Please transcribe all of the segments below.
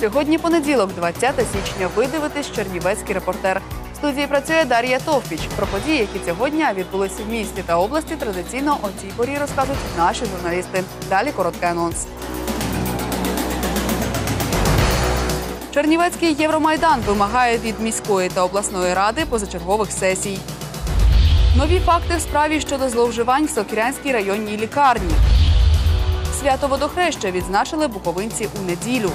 Сьогодні понеділок, 20 січня. Ви дивитесь Чернівецький репортер. В студії працює Дар'я Товпіч. Про події, які цього дня відбулися в місті та області, традиційно о цій порі розкажуть наші журналісти. Далі короткий анонс. Чернівецький Євромайдан вимагає від міської та обласної ради позачергових сесій. Нові факти в справі щодо зловживань в Сокірянській районній лікарні. Свято водохреща відзначили буковинці у неділю.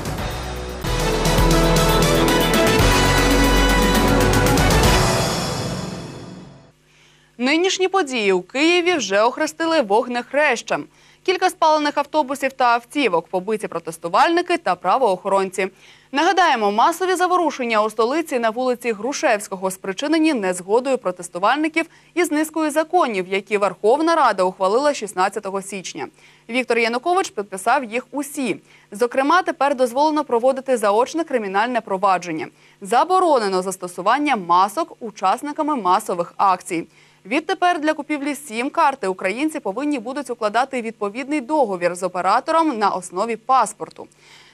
Нинішні події у Києві вже охрестили вогнехрещем. Кілька спалених автобусів та автівок, побиті протестувальники та правоохоронці. Нагадаємо, масові заворушення у столиці на вулиці Грушевського спричинені незгодою протестувальників із низкою законів, які Верховна Рада ухвалила 16 січня. Віктор Янукович підписав їх усі. Зокрема, тепер дозволено проводити заочне кримінальне провадження. Заборонено застосування масок учасниками масових акцій. Відтепер для купівлі сім карти українці повинні будуть укладати відповідний договір з оператором на основі паспорту.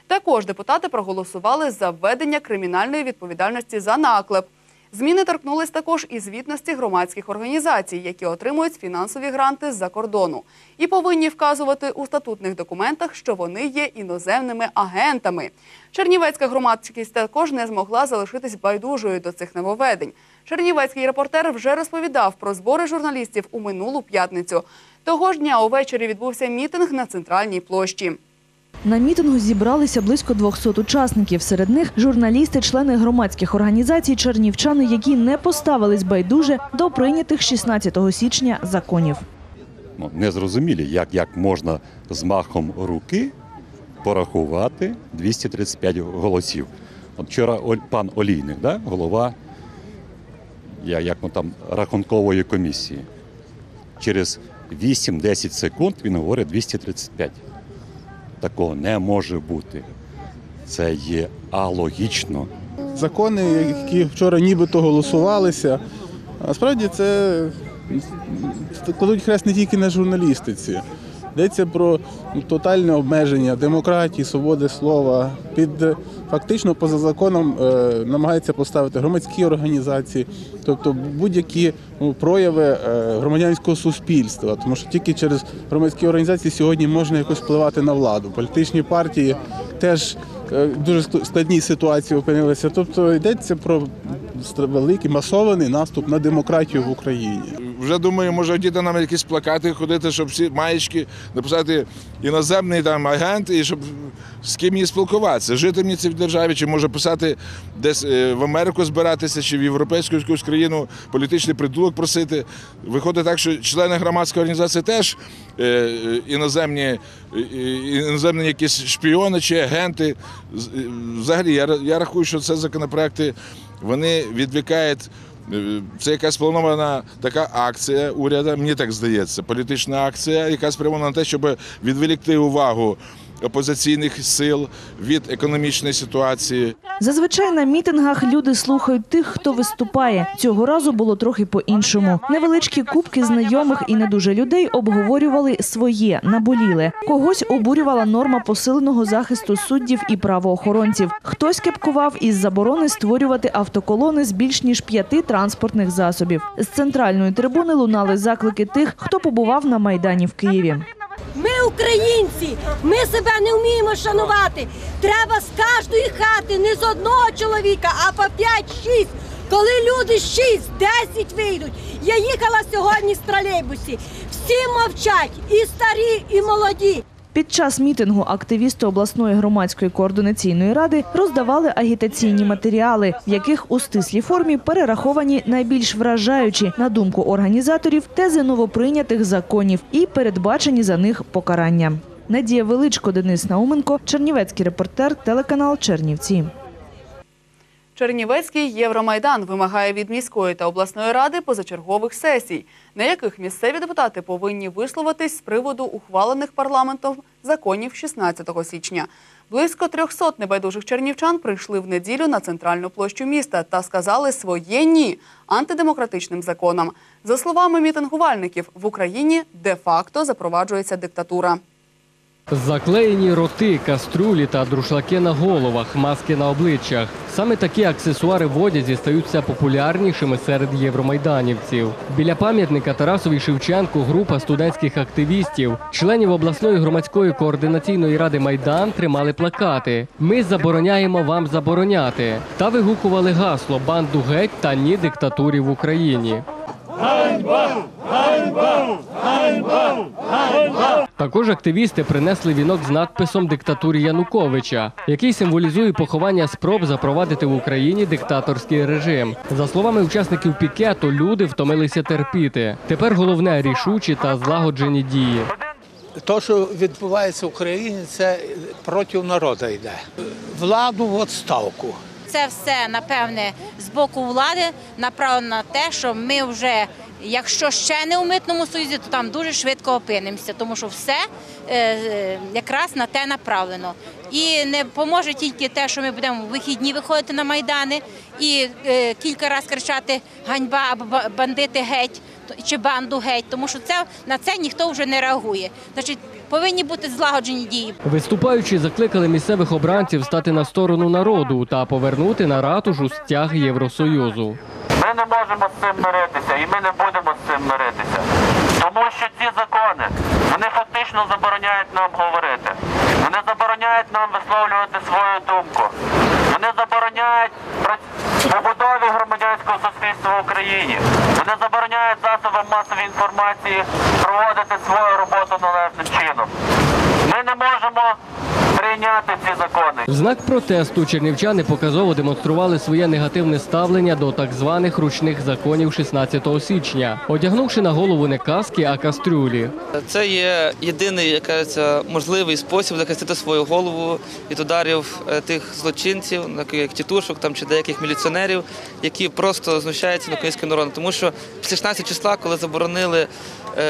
Також депутати проголосували за введення кримінальної відповідальності за наклеп. Зміни торкнулись також і звітності громадських організацій, які отримують фінансові гранти з-за кордону, і повинні вказувати у статутних документах, що вони є іноземними агентами. Чернівецька громадськість також не змогла залишитись байдужою до цих нововведень. Чернівецький репортер вже розповідав про збори журналістів у минулу п'ятницю. Того ж дня увечері відбувся мітинг на центральній площі. На мітингу зібралися близько 200 учасників. Серед них журналісти, члени громадських організацій, чернівчани, які не поставились байдуже до прийнятих 16 січня законів. ну, незрозумілі, як, як можна з махом руки порахувати 235 голосів. От вчора пан Олійник, да, голова як ну, там, рахункової комісії. Через 8-10 секунд він говорить 235. Такого не може бути. Це є алогічно. закони, які вчора нібито голосувалися. А справді це кладуть хрест не тільки на журналістиці. Йдеться про тотальне обмеження демократії, свободи слова. Під фактично поза законом е, намагаються поставити громадські організації, тобто будь-які ну, прояви е, громадянського суспільства. Тому що тільки через громадські організації сьогодні можна якось впливати на владу. Політичні партії теж е, дуже ск- складній ситуації опинилися. Тобто йдеться про великий масований наступ на демократію в Україні. Вже думаю, може діти нам якісь плакати ходити, щоб всі маєчки написати іноземний там агент, і щоб з ким їй спілкуватися, жити мені в державі, чи може писати десь е, в Америку збиратися, чи в європейську якусь країну політичний притулок просити. Виходить так, що члени громадської організації теж е, е, іноземні, іноземні якісь шпіони чи агенти. Взагалі, я рахую, що це законопроекти вони відвікають. Е, Це якась спланована така акція уряду, мені так здається, політична акція, яка спрямована на те, щоб відволікти увагу опозиційних сил від економічної ситуації. Зазвичай на мітингах люди слухають тих, хто виступає. Цього разу було трохи по-іншому. Невеличкі кубки знайомих і не дуже людей обговорювали своє, наболіле. Когось обурювала норма посиленого захисту суддів і правоохоронців. Хтось кепкував із заборони створювати автоколони з більш ніж п'яти транспортних засобів. З центральної трибуни лунали заклики тих, хто побував на майдані в Києві. Ми українці, ми себе не вміємо шанувати. Треба з кожної хати не з одного чоловіка, а по 5-6. Коли люди 6-10 вийдуть. Я їхала сьогодні з тролейбусі. Всі мовчать, і старі, і молоді. Під час мітингу активісти обласної громадської координаційної ради роздавали агітаційні матеріали, в яких у стислій формі перераховані найбільш вражаючі, на думку організаторів, тези новоприйнятих законів і передбачені за них покарання. Надія Величко, Денис Науменко, Чернівецький репортер, телеканал Чернівці. Чернівецький Євромайдан вимагає від міської та обласної ради позачергових сесій, на яких місцеві депутати повинні висловитись з приводу ухвалених парламентом законів 16 січня. Близько 300 небайдужих чернівчан прийшли в неділю на центральну площу міста та сказали своє ні антидемократичним законам. За словами мітингувальників, в Україні де-факто запроваджується диктатура. Заклеєні роти, каструлі та друшлаки на головах, маски на обличчях. Саме такі аксесуари в одязі стають все популярнішими серед євромайданівців. Біля пам'ятника Тарасові Шевченку група студентських активістів, членів обласної громадської координаційної ради Майдан тримали плакати. Ми забороняємо вам забороняти та вигукували гасло банду геть та ні диктатурі в Україні. Також активісти принесли вінок з надписом Диктатурі Януковича, який символізує поховання спроб запровадити в Україні диктаторський режим. За словами учасників пікету, люди втомилися терпіти. Тепер головне рішучі та злагоджені дії. То, що відбувається в Україні, це проти народу йде. Владу в відставку. Це все напевне з боку влади направлено на те, що ми вже, якщо ще не у митному союзі, то там дуже швидко опинимося, тому що все е, якраз на те направлено. І не поможе тільки те, що ми будемо в вихідні виходити на майдани і е, кілька разів кричати ганьба або бандити геть чи банду геть, тому що це на це ніхто вже не реагує. Значить, повинні бути злагоджені дії. Виступаючи, закликали місцевих обранців стати на сторону народу та повернути на ратушу стяг Євросоюзу. Ми не можемо з цим миритися і ми не будемо з цим миритися. Тому що ці закони вони фактично забороняють нам говорити. Вони забороняють нам висловлювати свою думку. Вони забороняють побудові громадянського суспільства в Україні. Вони забороняють засобам масової інформації проводити свою роботу належним чином. Ми не можемо прийняти ці закони. В знак протесту чернівчани показово демонстрували своє негативне ставлення до так званих ручних законів 16 січня, одягнувши на голову не каски, а кастрюлі. Це є єдиний як кажеться, можливий спосіб захистити свою голову від ударів е, тих злочинців, таких як тітушок там чи деяких міліціонерів, які просто знущаються над українським народом. Тому що після 16 числа, коли заборонили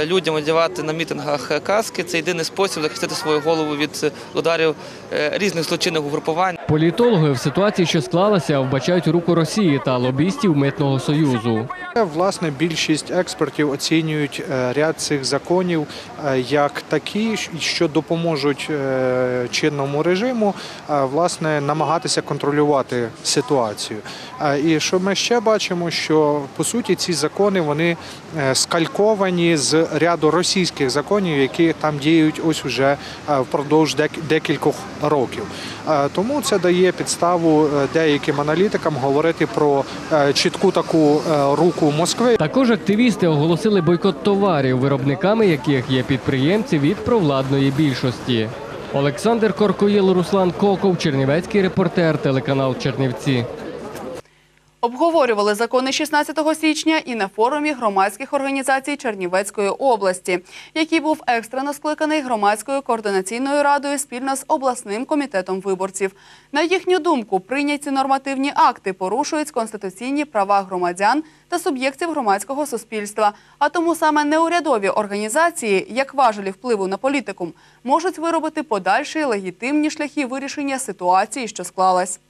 людям одягати на мітингах е, каски, це єдиний спосіб захистити свою голову від е, ударів е, різних злочинних угрупувань. Політологи в ситуації, що склалася, вбачають руку Росії та лобістів митного союзу. Власне, більшість експертів оцінюють е, ряд цих законів е, як такі, що допоможуть е, чинному режиму е, власне намагатися контролювати ситуацію. Е, І що ми ще бачимо, що по суті ці закони вони е, скальковані з ряду російських законів, які там діють ось уже е, впродовж дек- декількох років. Е, Тому це дає підставу е, деяким аналітикам говорити про чітку таку руку Москви. Також активісти оголосили бойкот товарів, виробниками яких є підприємці від провладної більшості. Олександр Коркоїл, Руслан Коков, Чернівецький репортер, телеканал Чернівці. Обговорювали закони 16 січня і на форумі громадських організацій Чернівецької області, який був екстрено скликаний громадською координаційною радою спільно з обласним комітетом виборців. На їхню думку, прийняті нормативні акти порушують конституційні права громадян та суб'єктів громадського суспільства. А тому саме неурядові організації, як важелі впливу на політикум, можуть виробити подальші легітимні шляхи вирішення ситуації, що склалась.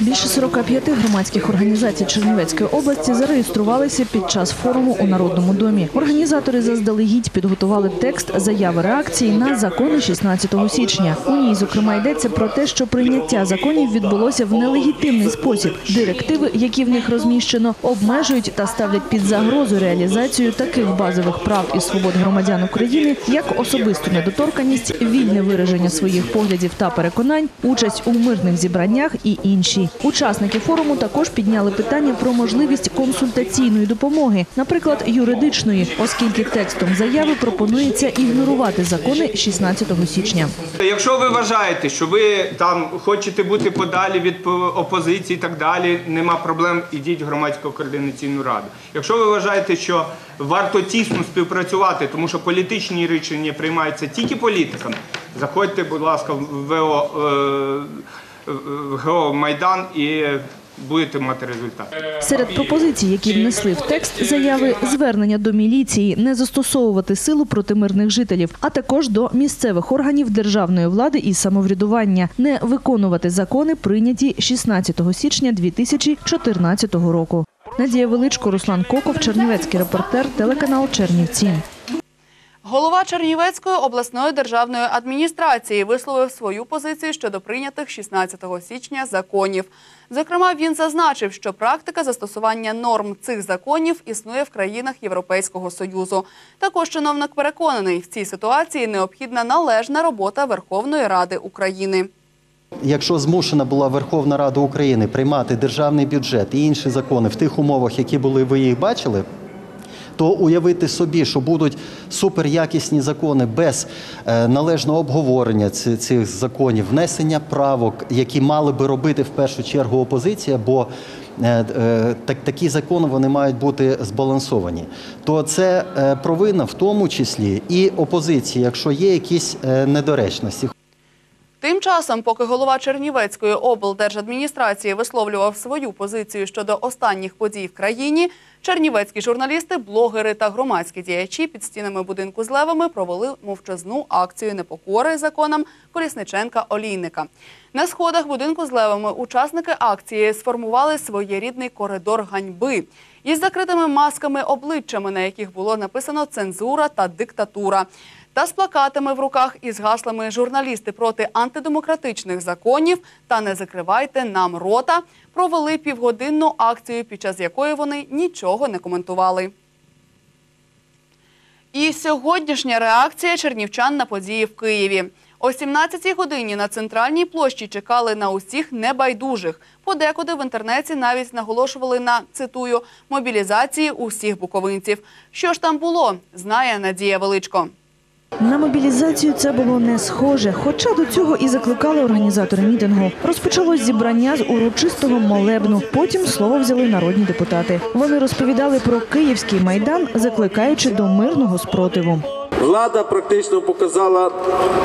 Більше 45 громадських організацій Чернівецької області зареєструвалися під час форуму у Народному домі. Організатори заздалегідь підготували текст заяви реакції на закони 16 січня. У ній, зокрема, йдеться про те, що прийняття законів відбулося в нелегітимний спосіб. Директиви, які в них розміщено, обмежують та ставлять під загрозу реалізацію таких базових прав і свобод громадян України, як особисту недоторканність, вільне вираження своїх поглядів та переконань, участь у мирних зібраннях і інші. Учасники форуму також підняли питання про можливість консультаційної допомоги, наприклад, юридичної, оскільки текстом заяви пропонується ігнорувати закони 16 січня. Якщо ви вважаєте, що ви там хочете бути подалі від опозиції і так далі, нема проблем, ідіть в громадську координаційну раду. Якщо ви вважаєте, що варто тісно співпрацювати, тому що політичні рішення приймаються тільки політиками, заходьте, будь ласка, в ВО, ГО Майдан і будете мати результат. Серед пропозицій, які внесли в текст заяви, звернення до міліції не застосовувати силу проти мирних жителів, а також до місцевих органів державної влади і самоврядування, не виконувати закони, прийняті 16 січня 2014 року. Надія Величко, Руслан Коков, Чернівецький репортер, телеканал Чернівці. Голова Чернівецької обласної державної адміністрації висловив свою позицію щодо прийнятих 16 січня законів. Зокрема, він зазначив, що практика застосування норм цих законів існує в країнах Європейського союзу. Також чиновник переконаний, в цій ситуації необхідна належна робота Верховної Ради України. Якщо змушена була Верховна Рада України приймати державний бюджет і інші закони в тих умовах, які були, ви їх бачили, то уявити собі, що будуть суперякісні закони без е, належного обговорення цих законів, внесення правок, які мали би робити в першу чергу опозиція, бо е, е, так, такі закони вони мають бути збалансовані. То це провина в тому числі і опозиції, якщо є якісь недоречності. Тим часом, поки голова Чернівецької облдержадміністрації висловлював свою позицію щодо останніх подій в країні, чернівецькі журналісти, блогери та громадські діячі під стінами будинку з левами провели мовчазну акцію непокори законам Колісниченка Олійника. На сходах будинку з левами учасники акції сформували своєрідний коридор ганьби із закритими масками обличчями, на яких було написано цензура та диктатура та з плакатами в руках із гаслами журналісти проти антидемократичних законів та не закривайте нам рота провели півгодинну акцію, під час якої вони нічого не коментували. І сьогоднішня реакція чернівчан на події в Києві. О 17-й годині на центральній площі чекали на усіх небайдужих. Подекуди в інтернеті навіть наголошували на цитую мобілізації усіх буковинців. Що ж там було, знає Надія Величко. На мобілізацію це було не схоже, хоча до цього і закликали організатори мітингу. Розпочалось зібрання з урочистого молебну. Потім слово взяли народні депутати. Вони розповідали про київський майдан, закликаючи до мирного спротиву. Влада практично показала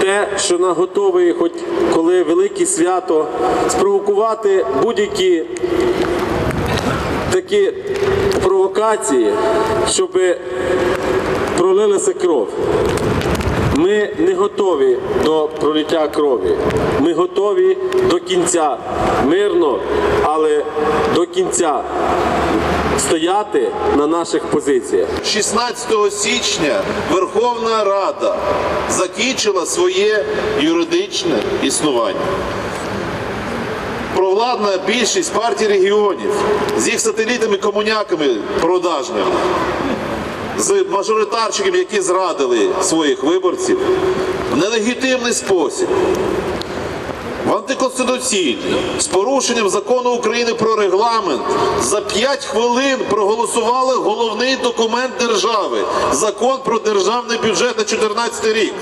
те, що вона готова, хоч коли велике свято, спровокувати будь-які такі провокації, щоб пролилася кров. Ми не готові до пролиття крові. Ми готові до кінця мирно, але до кінця стояти на наших позиціях. 16 січня Верховна Рада закінчила своє юридичне існування. Провладна більшість партій регіонів з їх сателітами-комуняками продажними, з мажоритарщиками, які зрадили своїх виборців, в нелегітимний спосіб в антиконституційний, з порушенням закону України про регламент, за 5 хвилин проголосували головний документ держави закон про державний бюджет на 2014 рік.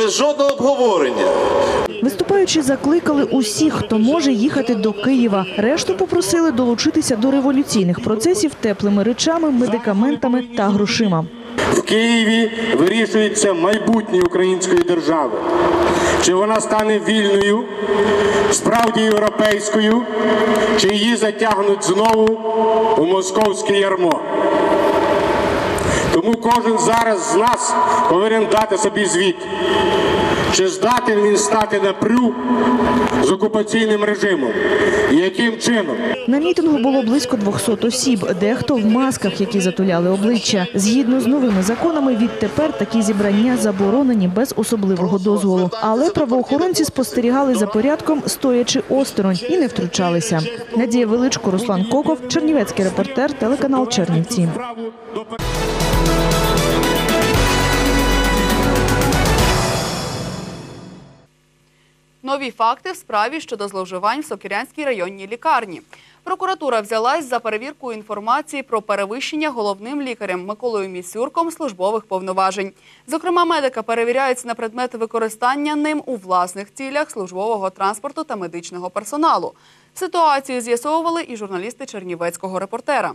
Без жодного обговорення. Виступаючи, закликали усіх, хто може їхати до Києва. Решту попросили долучитися до революційних процесів теплими речами, медикаментами та грошима. В Києві вирішується майбутнє української держави. Чи вона стане вільною, справді європейською, чи її затягнуть знову у московське ярмо. Тому кожен зараз з нас повинен дати собі звіт, чи здатен він стати напрю з окупаційним режимом, і яким чином. На мітингу було близько 200 осіб, дехто в масках, які затуляли обличчя. Згідно з новими законами, відтепер такі зібрання заборонені без особливого дозволу. Але правоохоронці спостерігали за порядком, стоячи осторонь і не втручалися. Надія Величко, Руслан Коков, Чернівецький репортер, телеканал Чернівці. Нові факти в справі щодо зловживань в Сокирянській районній лікарні. Прокуратура взялась за перевірку інформації про перевищення головним лікарем Миколою Місюрком службових повноважень. Зокрема, медика перевіряють на предмет використання ним у власних цілях службового транспорту та медичного персоналу. Ситуацію з'ясовували і журналісти Чернівецького репортера.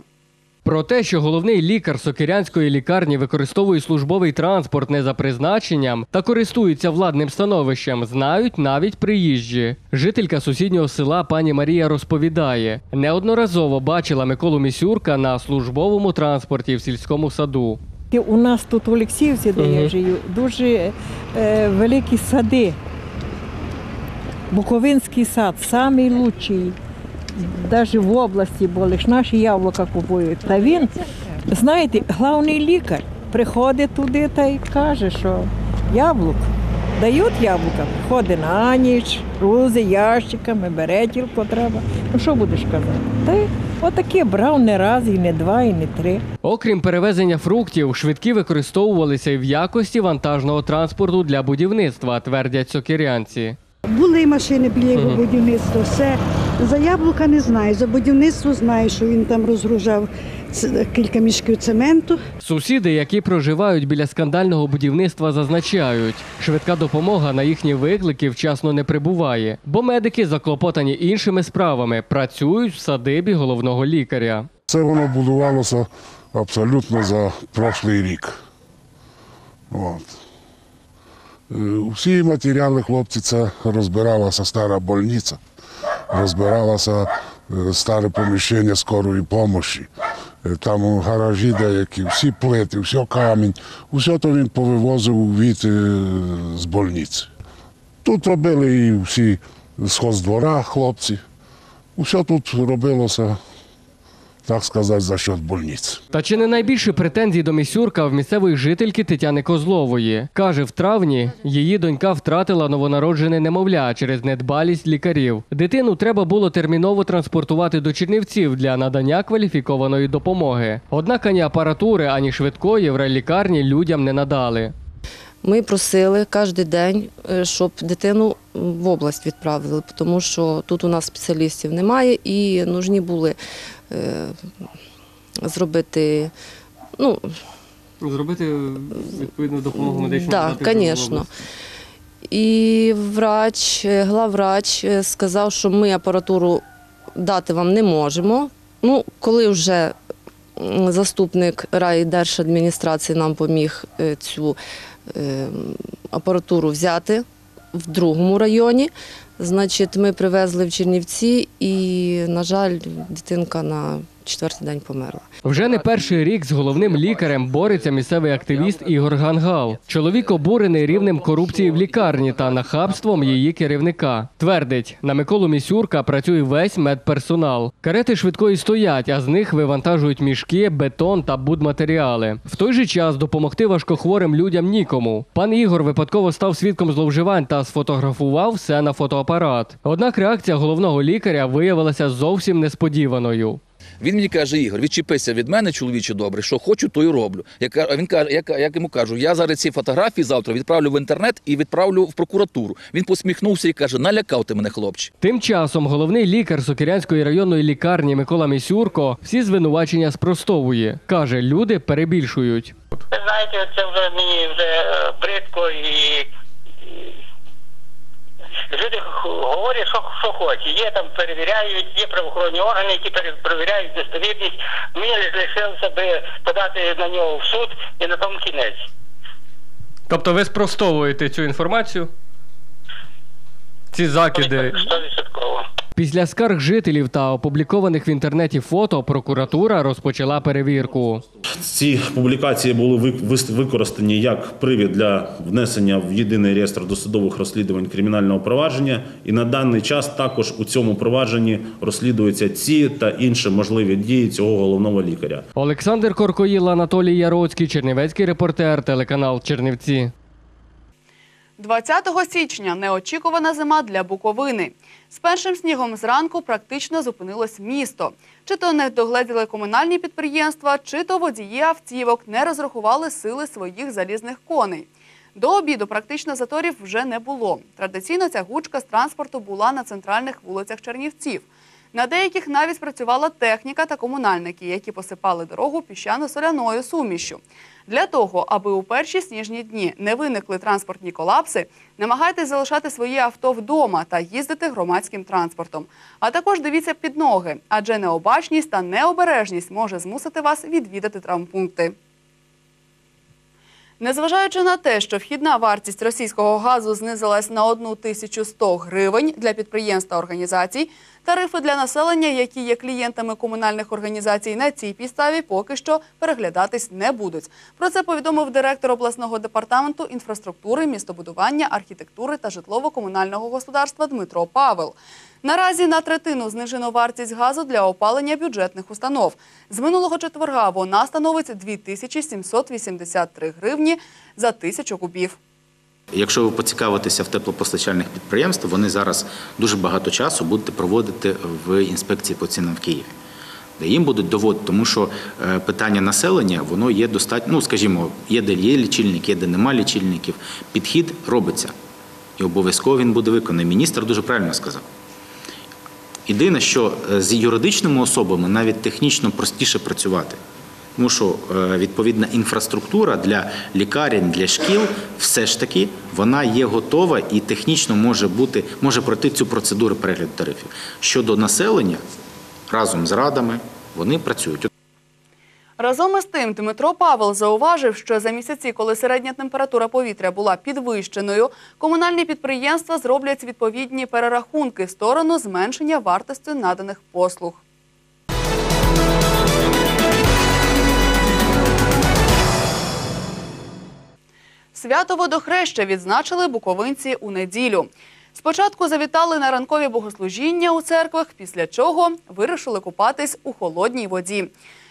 Про те, що головний лікар Сокирянської лікарні використовує службовий транспорт не за призначенням та користується владним становищем, знають навіть приїжджі. Жителька сусіднього села пані Марія розповідає, неодноразово бачила Миколу Місюрка на службовому транспорті в сільському саду. У нас тут в Олексіївці, де я живу, дуже е, великі сади. Буковинський сад, самий лучший. Навіть в області, бо лише наші яблука купують. Та він, знаєте, головний лікар. приходить туди та й каже, що яблук. Дають яблука, ходить на ніч, грузи ящиками, бере тільки треба. Ну що будеш казати? Та й отаке брав не раз, і не два, і не три. Окрім перевезення фруктів, швидкі використовувалися і в якості вантажного транспорту для будівництва, твердять сокирянці. Були машини біля його будівництва. Все за яблука не знаю. За будівництво знаю, що він там розгружав кілька мішків цементу. Сусіди, які проживають біля скандального будівництва, зазначають, швидка допомога на їхні виклики вчасно не прибуває, бо медики, заклопотані іншими справами, працюють в садибі головного лікаря. Це воно будувалося абсолютно за прошлий рік. От. Е, Всі матеріали хлопці це розбиралася стара больниця, розбиралося е, старе поміщення скорої допомоги. Е, Там у гаражі деякі, всі плити, все камінь, усе то він повивозив від е, з больниці. Тут робили і всі схоздвора хоздвора хлопці. Усе тут робилося, так сказати, за счет больниць. Та чи не найбільше претензій до Місюрка в місцевої жительки Тетяни Козлової? Каже, в травні її донька втратила новонароджене немовля через недбалість лікарів. Дитину треба було терміново транспортувати до Чернівців для надання кваліфікованої допомоги. Однак ані апаратури, ані швидкої в райлікарні людям не надали. Ми просили кожен день, е, щоб дитину в область відправили, тому що тут у нас спеціалістів немає і нужні були зробити. Ну, Зробити відповідну допомогу медичну. так, звісно. І врач, е, главврач е, сказав, що ми апаратуру дати вам не можемо. Ну, коли вже заступник райдержадміністрації нам поміг е, цю е, апаратуру взяти в другому районі, значить, ми привезли в Чернівці і, на жаль, дитинка на четвертий день померла. Вже не перший рік з головним лікарем бореться місцевий активіст Ігор Гангал. Чоловік обурений рівнем корупції в лікарні та нахабством її керівника. Твердить, на Миколу Місюрка працює весь медперсонал. Карети швидкої стоять, а з них вивантажують мішки, бетон та будматеріали. В той же час допомогти важкохворим людям нікому. Пан Ігор випадково став свідком зловживань та сфотографував все на фотоапарат. Однак реакція головного лікаря виявилася зовсім несподіваною. Він мені каже: Ігор, відчепися від мене, чоловіче добре, що хочу, то й роблю. Я він каже, я, як йому кажу, я зараз ці фотографії завтра відправлю в інтернет і відправлю в прокуратуру. Він посміхнувся і каже: налякав ти мене, хлопче. Тим часом головний лікар Сокирянської районної лікарні Микола Місюрко всі звинувачення спростовує. Каже, люди перебільшують. Ви знаєте, це вже мені вже е, бридко і Люди говорять, що, що хочуть. Є там перевіряють, є правоохоронні органи, які перевіряють достовірність. Мені лишилося би подати на нього в суд і на тому кінець. Тобто ви спростовуєте цю інформацію? Ці закиди. Стовідсотково. Після скарг жителів та опублікованих в інтернеті фото прокуратура розпочала перевірку. Ці публікації були ви- використані як привід для внесення в єдиний реєстр досудових розслідувань кримінального провадження. І на даний час також у цьому провадженні розслідуються ці та інші можливі дії цього головного лікаря. Олександр Коркоїл, Анатолій Яроцький, Чернівецький репортер, телеканал Чернівці. 20 січня неочікувана зима для Буковини. З першим снігом зранку практично зупинилось місто. Чи то не догледіли комунальні підприємства, чи то водії автівок не розрахували сили своїх залізних коней. До обіду практично заторів вже не було. Традиційно ця гучка з транспорту була на центральних вулицях Чернівців. На деяких навіть спрацювала техніка та комунальники, які посипали дорогу піщано-соляною сумішю. Для того, аби у перші сніжні дні не виникли транспортні колапси, намагайтесь залишати свої авто вдома та їздити громадським транспортом. А також дивіться під ноги, адже необачність та необережність може змусити вас відвідати травмпункти. Незважаючи на те, що вхідна вартість російського газу знизилась на 1100 гривень для підприємств та організацій, тарифи для населення, які є клієнтами комунальних організацій, на цій підставі поки що переглядатись не будуть. Про це повідомив директор обласного департаменту інфраструктури, містобудування, архітектури та житлово-комунального господарства Дмитро Павел. Наразі на третину знижено вартість газу для опалення бюджетних установ. З минулого четверга вона становить 2783 гривні за тисячу кубів. Якщо ви поцікавитеся в теплопостачальних підприємств, вони зараз дуже багато часу будете проводити в інспекції по цінам в Києві. Де їм будуть доводити, тому що е, питання населення воно є достатньо, ну скажімо, є де є лічильник, є де нема лічильників. Підхід робиться. І обов'язково він буде виконаний. Міністр дуже правильно сказав. Єдине, що е, з юридичними особами навіть технічно простіше працювати. Тому що е, відповідна інфраструктура для лікарень, для шкіл, все ж таки вона є готова і технічно може бути, може пройти цю процедуру перегляду тарифів. Щодо населення, разом з радами вони працюють. Разом із тим, Дмитро Павел зауважив, що за місяці, коли середня температура повітря була підвищеною, комунальні підприємства зроблять відповідні перерахунки в сторону зменшення вартості наданих послуг. Свято водохреща відзначили буковинці у неділю. Спочатку завітали на ранкові богослужіння у церквах, після чого вирішили купатись у холодній воді.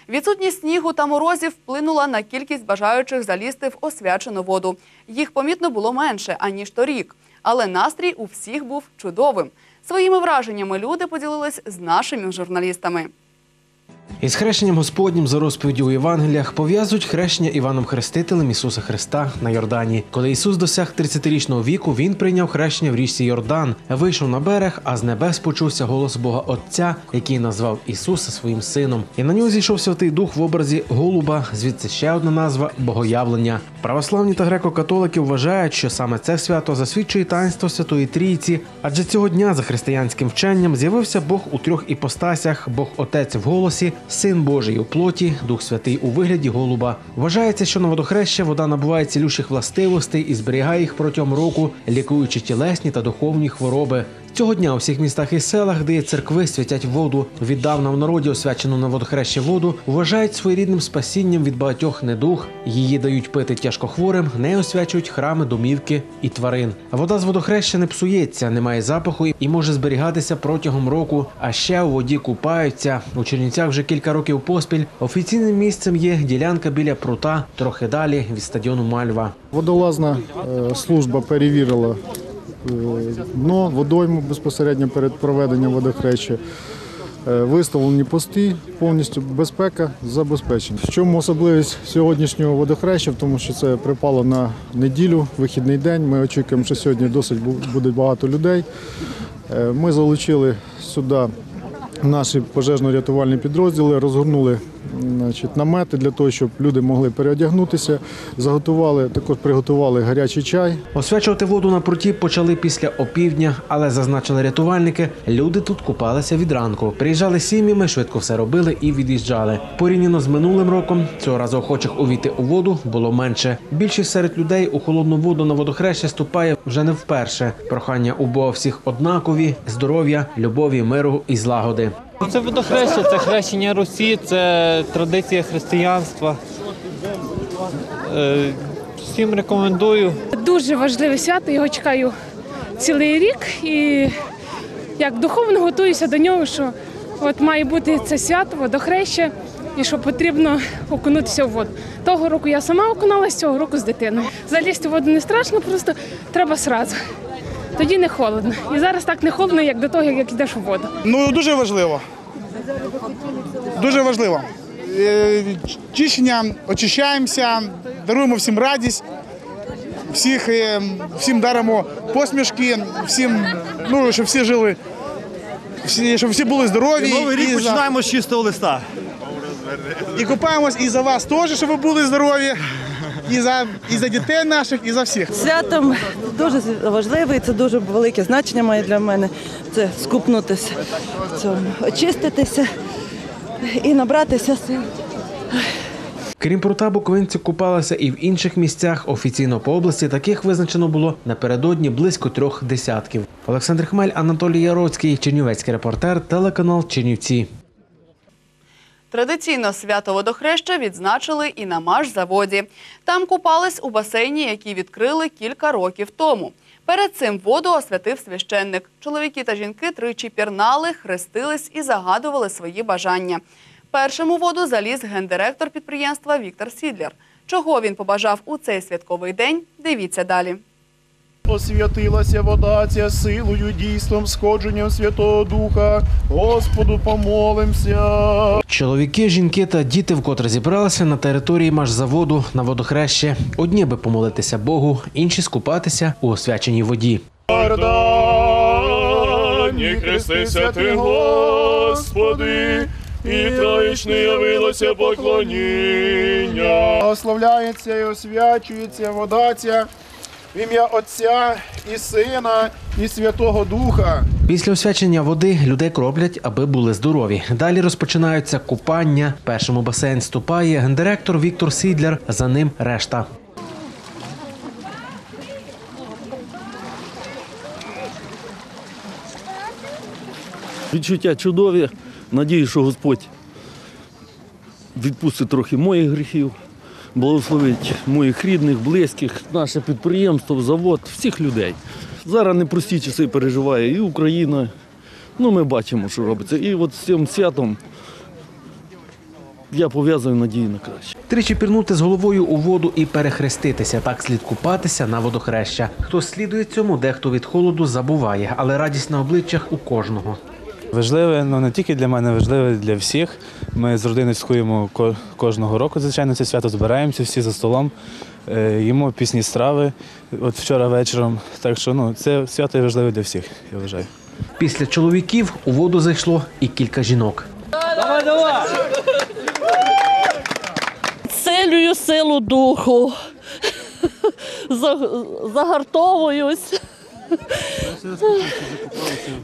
Відсутність снігу та морозів вплинула на кількість бажаючих залізти в освячену воду. Їх помітно було менше аніж торік, але настрій у всіх був чудовим. Своїми враженнями люди поділились з нашими журналістами. Із хрещенням Господнім за розповіддю у Євангеліях пов'язують хрещення Іваном Хрестителем Ісуса Христа на Йордані. Коли Ісус досяг 30-річного віку, він прийняв хрещення в річці Йордан, вийшов на берег, а з небес почувся голос Бога Отця, який назвав Ісуса своїм сином. І на нього зійшов Святий Дух в образі голуба. Звідси ще одна назва Богоявлення. Православні та греко-католики вважають, що саме це свято засвідчує таїнство Святої Трійці, адже цього дня за християнським вченням з'явився Бог у трьох іпостасях: Бог Отець в голосі, Син Божий у плоті, Дух Святий у вигляді голуба. Вважається, що на водохреща вода набуває цілющих властивостей і зберігає їх протягом року, лікуючи тілесні та духовні хвороби. Цього дня у всіх містах і селах, де церкви, святять воду. Віддавна в народі освячену на водохреща воду вважають своєрідним спасінням від багатьох недуг. Її дають пити тяжкохворим, не освячують храми, домівки і тварин. Вода з водохреща не псується, не має запаху і може зберігатися протягом року. А ще у воді купаються. У Чернівцях вже кілька років поспіль. Офіційним місцем є ділянка біля прута, трохи далі від стадіону Мальва. Водолазна е, служба перевірила дно, водойму безпосередньо перед проведенням водохреща. Е, Виставлені пости, повністю безпека забезпечена. В чому особливість сьогоднішнього водохреща? В тому що це припало на неділю, вихідний день. Ми очікуємо, що сьогодні досить буде багато людей. Е, Ми залучили сюди наші пожежно-рятувальні підрозділи, розгорнули значить, намети для того, щоб люди могли переодягнутися. Заготували, також приготували гарячий чай. Освячувати воду на пруті почали після опівдня, але зазначили рятувальники, люди тут купалися від ранку. Приїжджали сім'ями, швидко все робили і від'їжджали. Порівняно з минулим роком цього разу охочих увійти у воду було менше. Більшість серед людей у холодну воду на водохреща ступає вже не вперше. Прохання у Бога всіх однакові: здоров'я, любові, миру і злагоди. Це водохреща, це хрещення Русі, це традиція християнства. Е, Всім рекомендую. Дуже важливе свято, його чекаю цілий рік і як духовно готуюся до нього, що от має бути це свято, водохреща, і що потрібно окунутися в воду. Того року я сама окуналася, цього року з дитиною. Залізти в воду не страшно, просто треба сразу. Тоді не холодно. І зараз так не холодно, як до того, як йдеш у воду. Ну дуже важливо. Дуже важливо. Е, Чищення, очищаємося, даруємо всім радість, всіх, е, всім даримо посмішки, всім, ну, щоб всі жили, всі, щоб всі були здорові. І Новий рік за- починаємо з чистого листа. І купаємось і за вас теж, щоб ви були здорові, і за, і за дітей наших, і за всіх. Святом дуже важливий, це дуже велике значення має для мене. Це скупнутися, цьому, очиститися і набратися сил. Крім прута, буковинці купалися і в інших місцях. Офіційно по області таких визначено було напередодні близько трьох десятків. Олександр Хмель, Анатолій Яроцький, Чернівецький репортер, телеканал Чернівці. Традиційно свято водохреща відзначили і на Машзаводі. Там купались у басейні, який відкрили кілька років тому. Перед цим воду освятив священник. Чоловіки та жінки тричі пірнали, хрестились і загадували свої бажання. Першим у воду заліз гендиректор підприємства Віктор Сідлер. Чого він побажав у цей святковий день? Дивіться далі. Освятилася вода ця силою, дійством, сходженням Святого Духа. Господу помолимся. Чоловіки, жінки та діти вкотре зібралися на території машзаводу на водохреще. Одні аби помолитися Богу, інші скупатися у освяченій воді. Ардані, хрестися ти, Господи, і троїчне явилося поклоніння. Ославляється і освячується вода ця в ім'я Отця і Сина і Святого Духа. Після освячення води людей кроплять, аби були здорові. Далі розпочинаються купання. Першим у басейн ступає гендиректор Віктор Сідлер. За ним решта. Відчуття чудові. Надію, що Господь відпустить трохи моїх гріхів, благословить моїх рідних, близьких, наше підприємство, завод, всіх людей. Зараз непрості часи переживає і Україна. Ну, ми бачимо, що робиться. І от з цим святом я пов'язую надію на краще. Тричі пірнути з головою у воду і перехреститися. Так слід купатися на водохреща. Хто слідує цьому, дехто від холоду забуває, але радість на обличчях у кожного. Важливе, ну не тільки для мене, важливе для всіх. Ми з родиною святкуємо кожного року, звичайно, це свято збираємося всі за столом, е, їмо пісні страви. От вчора вечором. Так що ну, це свято важливе для всіх, я вважаю. Після чоловіків у воду зайшло і кілька жінок. Давай, давай! Силюю силу духу. Загартовуюсь.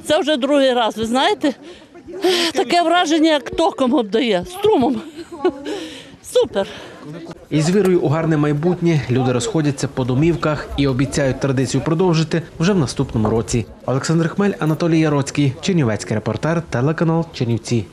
Це вже другий раз, ви знаєте? Таке враження, як током обдає, струмом. Супер. Із вірою у гарне майбутнє люди розходяться по домівках і обіцяють традицію продовжити вже в наступному році. Олександр Хмель, Анатолій Яроцький, Чернівецький репортер, телеканал Чернівці.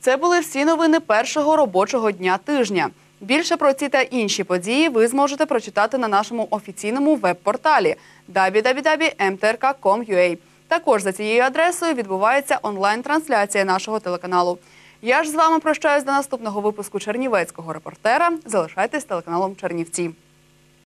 Це були всі новини першого робочого дня тижня. Більше про ці та інші події ви зможете прочитати на нашому офіційному веб-порталі www.mtrk.com.ua. Також за цією адресою відбувається онлайн-трансляція нашого телеканалу. Я ж з вами прощаюсь до наступного випуску Чернівецького репортера. Залишайтесь телеканалом Чернівці.